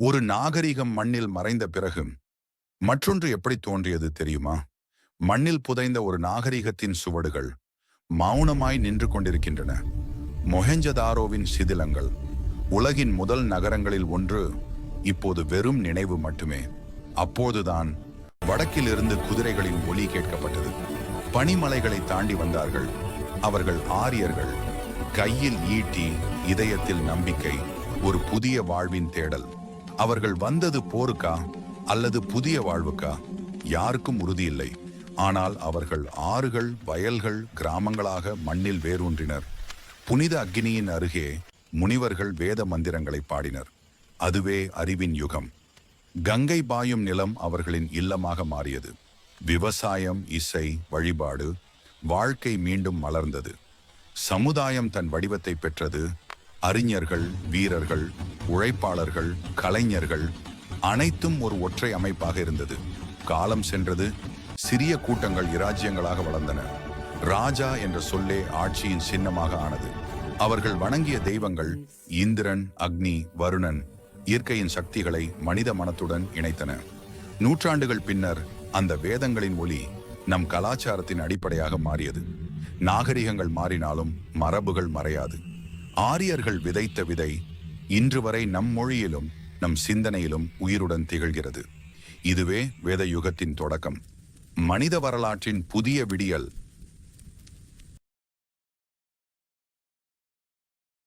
ஒரு நாகரிகம் மண்ணில் மறைந்த பிறகு மற்றொன்று எப்படி தோன்றியது தெரியுமா? மண்ணில் புதைந்த ஒரு நாகரிகத்தின் சுவடுகள் மௌனமாய் நின்று கொண்டிருக்கின்றன. மொஹெஞ்சதாரோவின் சிதிலங்கள் உலகின் முதல் நகரங்களில் ஒன்று இப்போது வெறும் நினைவு மட்டுமே. அப்போதுதான் வடக்கிலிருந்து குதிரைகளின் ஒலி கேட்கப்பட்டது. பனிமலைகளை தாண்டி வந்தார்கள். அவர்கள் ஆரியர்கள். கையில் ஈட்டி இதயத்தில் நம்பிக்கை ஒரு புதிய வாழ்வின் தேடல். அவர்கள் வந்தது போருக்கா அல்லது புதிய வாழ்வுக்கா? யாருக்கும் உறுதியில்லை. ஆனால் அவர்கள் ஆறுகள் வயல்கள் கிராமங்களாக மண்ணில் வேரூன்றினர். புனித அக்னியின் அருகே முனிவர்கள் வேத மந்திரங்களை பாடினர். அதுவே அறிவின் யுகம். கங்கை பாயும் நிலம் அவர்களின் இல்லமாக மாறியது. விவசாயம் இசை வழிபாடு வாழ்க்கை மீண்டும் மலர்ந்தது. சமுதாயம் தன் வடிவத்தை பெற்றது. அறிஞர்கள் வீரர்கள் உழைப்பாளர்கள் கலைஞர்கள் அனைத்தும் ஒரு ஒற்றை அமைப்பாக இருந்தது. காலம் சென்றது சிறிய கூட்டங்கள் இராஜ்யங்களாக வளர்ந்தன. ராஜா என்ற சொல்லே ஆட்சியின் சின்னமாக ஆனது. அவர்கள் வணங்கிய தெய்வங்கள் இந்திரன் அக்னி வருணன் இயற்கையின் சக்திகளை மனித மனத்துடன் இணைத்தன. நூற்றாண்டுகள் பின்னர் அந்த வேதங்களின் ஒளி நம் கலாச்சாரத்தின் அடிப்படையாக மாறியது. நாகரிகங்கள் மாறினாலும் மரபுகள் மறையாது. ஆரியர்கள் விதைத்த விதை இன்று வரை நம் மொழியிலும் நம் சிந்தனையிலும் உயிருடன் திகழ்கிறது. இதுவே வேத யுகத்தின் தொடக்கம். மனித வரலாற்றின் புதிய விடியல்.